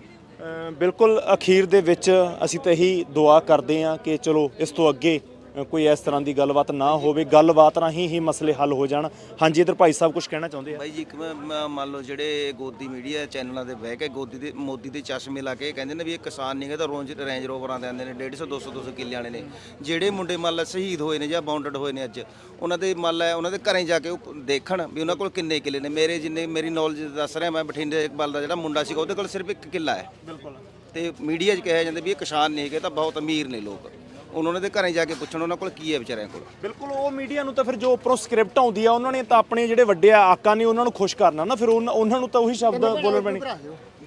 ਬਿਲਕੁਲ ਅਖੀਰ ਦੇ ਵਿੱਚ ਅਸੀਂ ਤਾਂ ਇਹੀ ਦੁਆ ਕਰਦੇ ਹਾਂ ਕਿ ਚਲੋ ਇਸ ਤੋਂ ਅੱਗੇ ਕੋਈ ਇਸ ਤਰ੍ਹਾਂ ਦੀ ਗੱਲਬਾਤ ਨਾ ਹੋਵੇ ਗੱਲਬਾਤ ਰਾਹੀਂ ਹੀ ਮਸਲੇ ਹੱਲ ਹੋ ਜਾਣ। ਹਾਂਜੀ ਇਧਰ ਭਾਈ ਸਾਹਿਬ ਕੁਝ ਕਹਿਣਾ ਚਾਹੁੰਦੇ ਆ? ਬਾਈ ਜੀ ਇੱਕ ਮੈਂ- ਮੈਂ ਮੰਨ ਲਓ ਜਿਹੜੇ ਗੋਦੀ ਮੀਡੀਆ ਚੈਨਲਾਂ ਦੇ ਬਹਿ ਕੇ ਗੋਦੀ ਦੇ ਮੋਦੀ ਦੇ ਚਸ਼ਮੇ ਲਾ ਕੇ ਕਹਿੰਦੇ ਨੇ ਵੀ ਇਹ ਕਿਸਾਨ ਨਹੀਂਗੇ ਤਾਂ ਰੋਂਜ ਰੇਂਜ ਰੋਵਰਾਂ ਦੇ ਆਉਂਦੇ ਨੇ 150 200 200 ਕਿੱਲੇ ਵਾਲੇ ਨੇ। ਜਿਹੜੇ ਮੁੰਡੇ ਮੰਨ ਲਾ ਸ਼ਹੀਦ ਹੋਏ ਨੇ ਜਾਂ ਬਾਉਂਡਡ ਹੋਏ ਨੇ ਅੱਜ ਉਹਨਾਂ ਦੇ ਮੰਨ ਲਾ ਉਹਨਾਂ ਦੇ ਘਰੇ ਜਾ ਕੇ ਉਹ ਦੇਖਣ ਵੀ ਉਹਨਾਂ ਕੋਲ ਕਿੰਨੇ ਕਿੱਲੇ ਨੇ। ਮੇਰੇ ਜਿੰਨੇ ਮੇਰੀ ਨੌਲੇਜ ਦੱਸ ਰਿਹਾ ਮੈਂ ਬਠਿੰਡੇ ਇਕਬਾਲ ਦਾ ਜਿਹੜਾ ਮੁੰਡਾ ਸੀਗਾ ਉਹਦੇ ਕੋਲ ਸਿਰਫ ਇੱਕ ਕਿੱਲਾ ਹੈ। ਬਿਲਕੁਲ। ਤੇ ਮੀਡੀਆ 'ਚ ਕਿਹਾ ਜਾਂਦਾ ਵੀ ਇਹ ਕਿਸਾਨ ਨਹੀਂ ਹੈਗੇ ਤਾਂ ਬਹੁਤ ਅਮੀਰ ਨੇ ਲੋਕ। ਉਹਨਾਂ ਦੇ ਘਰੇ ਜਾ ਕੇ ਪੁੱਛਣ ਉਹਨਾਂ ਕੋਲ ਕੀ ਹੈ ਵਿਚਾਰਿਆਂ ਕੋਲ। ਬਿਲਕੁਲ ਉਹ ਮੀਡੀਆ ਨੂੰ ਤਾਂ ਫਿਰ ਜੋ ਉੱਪਰੋਂ ਸਕ੍ਰਿਪਟ ਆਉਂਦੀ ਆ ਉਹਨਾਂ ਨੇ ਤਾਂ ਆਪਣੇ ਜਿਹੜੇ ਵੱਡੇ ਆਕਾ ਨੇ ਉਹਨਾਂ ਨੂੰ ਖੁਸ਼ ਕਰਨਾ ਨਾ ਫਿਰ ਉਹਨਾਂ ਉਹਨਾਂ ਨੂੰ ਤਾਂ ਉਹੀ ਸ਼ਬਦ ਬੋਲਣ ਪੈਣੇ।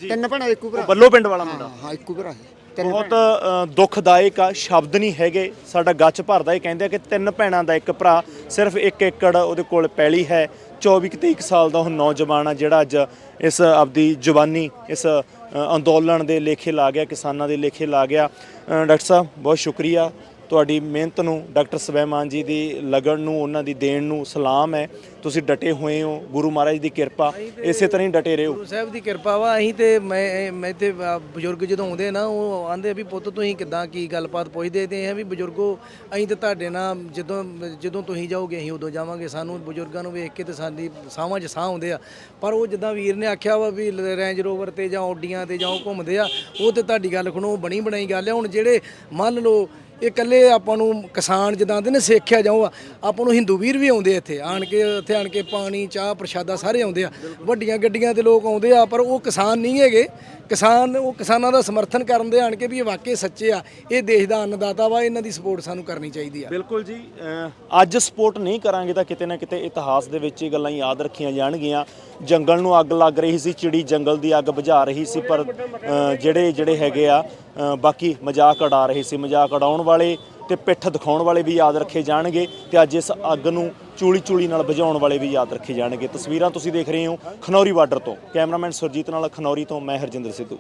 ਤਿੰਨ ਭੈਣਾਂ ਇੱਕੋ ਭਰਾ। ਬੱਲੋ ਪਿੰਡ ਵਾਲਾ ਮੁੰਡਾ। ਹਾਂ ਇੱਕੋ ਭਰਾ ਹੈ। ਬਹੁਤ ਦੁਖਦਾਇਕ ਆ ਸ਼ਬਦ ਨਹੀਂ ਹੈਗੇ। ਸਾਡਾ ਗੱਚ ਭਰਦਾ ਇਹ ਕਹਿੰਦੇ ਆ ਕਿ ਤਿੰਨ ਭੈਣਾਂ ਦਾ ਇੱਕ ਭਰਾ ਸਿਰਫ ਇੱਕ ਏਕੜ ਉਹਦੇ ਕੋਲ ਪੈਲੀ ਹੈ। 24 ਕੁ 23 ਕੁ ਸਾਲ ਦਾ ਉਹ ਨੌਜਵਾਨ ਆ ਜਿਹੜਾ ਅੱਜ ਇਸ ਆਪਦੀ ਜਵਾਨੀ ਇਸ ਅੰਦੋਲਨ ਦੇ ਲੇਖੇ ਲਾ ਗਿਆ ਕਿਸਾਨਾਂ ਦੇ ਲੇਖੇ ਲਾ ਗਿਆ। ਡਾਕਟਰ ਸਾਹਿਬ ਬਹੁਤ ਸ਼ੁਕਰੀਆ। ਤੁਹਾਡੀ ਮਿਹਨਤ ਨੂੰ ਡਾਕਟਰ ਸਵੈਮਾਨ ਜੀ ਦੀ ਲਗਨ ਨੂੰ ਉਹਨਾਂ ਦੀ ਦੇਣ ਨੂੰ ਸਲਾਮ ਹੈ। ਤੁਸੀਂ ਡਟੇ ਹੋਏ ਹੋ ਗੁਰੂ ਮਹਾਰਾਜ ਦੀ ਕਿਰਪਾ ਇਸੇ ਤਰ੍ਹਾਂ ਹੀ ਡਟੇ ਰਹੋ ਗੁਰੂ ਸਾਹਿਬ ਦੀ ਕਿਰਪਾ ਵਾ ਅਸੀਂ ਤੇ ਮੈਂ ਮੈਂ ਤੇ ਆ ਬਜ਼ੁਰਗ ਜਦੋਂ ਆਉਂਦੇ ਨਾ ਉਹ ਆਂਦੇ ਆ ਵੀ ਪੁੱਤ ਤੁਸੀਂ ਕਿਦਾਂ ਕੀ ਗੱਲਬਾਤ ਪੁੱਛਦੇ ਤੇ ਇਹ ਵੀ ਬਜ਼ੁਰਗੋ ਅਸੀਂ ਤੇ ਤੁਹਾਡੇ ਨਾਲ ਜਦੋਂ ਜਦੋਂ ਤੁਸੀਂ ਜਾਓਗੇ ਅਸੀਂ ਉਦੋਂ ਜਾਵਾਂਗੇ। ਸਾਨੂੰ ਬਜ਼ੁਰਗਾਂ ਨੂੰ ਵੇਖ ਕੇ ਤੇ ਸਾਡੀ ਸਾਹਾਂ 'ਚ ਸਾਹ ਆਉਂਦੇ ਆ। ਪਰ ਉਹ ਜਿੱਦਾਂ ਵੀਰ ਨੇ ਆਖਿਆ ਵਾ ਵੀ ਰੇਂਜ ਰੋਵਰ ਤੇ ਜਾਂ ਓਡੀਆਂ ਤੇ ਜਾਂ ਉਹ ਘੁੰਮਦੇ ਆ ਉਹ ਤੇ ਤੁਹਾਡੀ ਗੱਲ ਖਣੋ ਬਣੀ ਬਣਾਈ ਗੱਲ ਆ। ਹੁਣ ਜਿਹੜੇ ਮੰਨ ਲਓ ਇਹ ਇਕੱਲੇ ਆਪਾਂ ਨੂੰ ਕਿਸਾਨ ਜਿੱਦਾਂ ਆਂਦੇ ਨੇ ਸਿੱਖਿਆ ਜਾਓ ਆਪਾਂ ਨੂੰ ਹਿੰਦੂ ਵੀਰ ਵੀ ਆਉਂਦੇ ਆ ਇੱਥੇ। ਆਣ ਕੇ ਇੱਥੇ ਆਣ ਕੇ ਪਾਣੀ, ਚਾਹ, ਪ੍ਰਸ਼ਾਦਾ ਸਾਰੇ ਆਉਂਦੇ ਆ। ਵੱਡੀਆਂ ਗੱਡੀਆਂ ਤੇ ਲੋਕ ਆਉਂਦੇ ਆ, ਪਰ ਉਹ ਕਿਸਾਨ ਨਹੀਂ ਹੈਗੇ। ਕਿਸਾਨ, ਉਹ ਕਿਸਾਨਾਂ ਦਾ ਸਮਰਥਨ ਕਰਨ ਦੇ ਆਣ ਕੇ ਵੀ ਇਹ ਵਾਕਈ ਸੱਚੇ ਆ। ਇਹ ਦੇਸ਼ ਦਾ ਅੰਨਦਾਤਾ ਵਾ, ਇਹਨਾਂ ਦੀ ਸਪੋਰਟ ਸਾਨੂੰ ਕਰਨੀ ਚਾਹੀਦੀ ਆ। ਬਿਲਕੁਲ ਜੀ ਅੱਜ ਸਪੋਰਟ ਨਹੀਂ ਕਰਾਂਗੇ ਤਾਂ ਕਿਤੇ ਨਾ ਕਿਤੇ ਇਤਿਹਾਸ ਦੇ ਵਿੱਚ ਇਹ ਗੱਲਾਂ ਯਾਦ ਰੱਖੀਆਂ ਜਾਣਗੀਆਂ। ਜੰਗਲ ਨੂੰ ਅੱਗ ਲੱਗ ਰਹੀ ਸੀ, ਚਿੜੀ ਜੰਗਲ ਦੀ ਅੱਗ ਬੁਝਾ ਰਹੀ ਸੀ, ਪਰ ਜਿਹੜੇ ਜਿਹੜੇ ਹੈਗੇ ਆ ਬਾਕੀ ਮਜ਼ਾਕ ਉਡਾ ਰਹੇ ਸੀ। ਮਜ਼ਾਕ ਉਡਾਉਣ ਵਾਲੇ ਤੇ ਪਿੱਠ ਦਿਖਾਉਣ ਵਾਲੇ ਵੀ ਯਾਦ ਰੱਖੇ ਜਾਣਗੇ ਤੇ ਅੱਜ ਇਸ ਅੱਗ ਨੂੰ ਚੂਲੀ ਚੂਲੀ ਨਾਲ ਬੁਝਾਉਣ ਵਾਲੇ ਵੀ ਯਾਦ ਰੱਖੇ ਜਾਣਗੇ। ਤਸਵੀਰਾਂ ਤੁਸੀਂ ਦੇਖ ਰਹੇ ਹੋ ਖਨੌਰੀ ਬਾਰਡਰ ਤੋਂ। ਕੈਮਰਾਮੈਨ ਸੁਰਜੀਤ ਨਾਲ ਖਨੌਰੀ ਤੋਂ ਮੈਂ ਹਰਜਿੰਦਰ ਸਿੱਧੂ।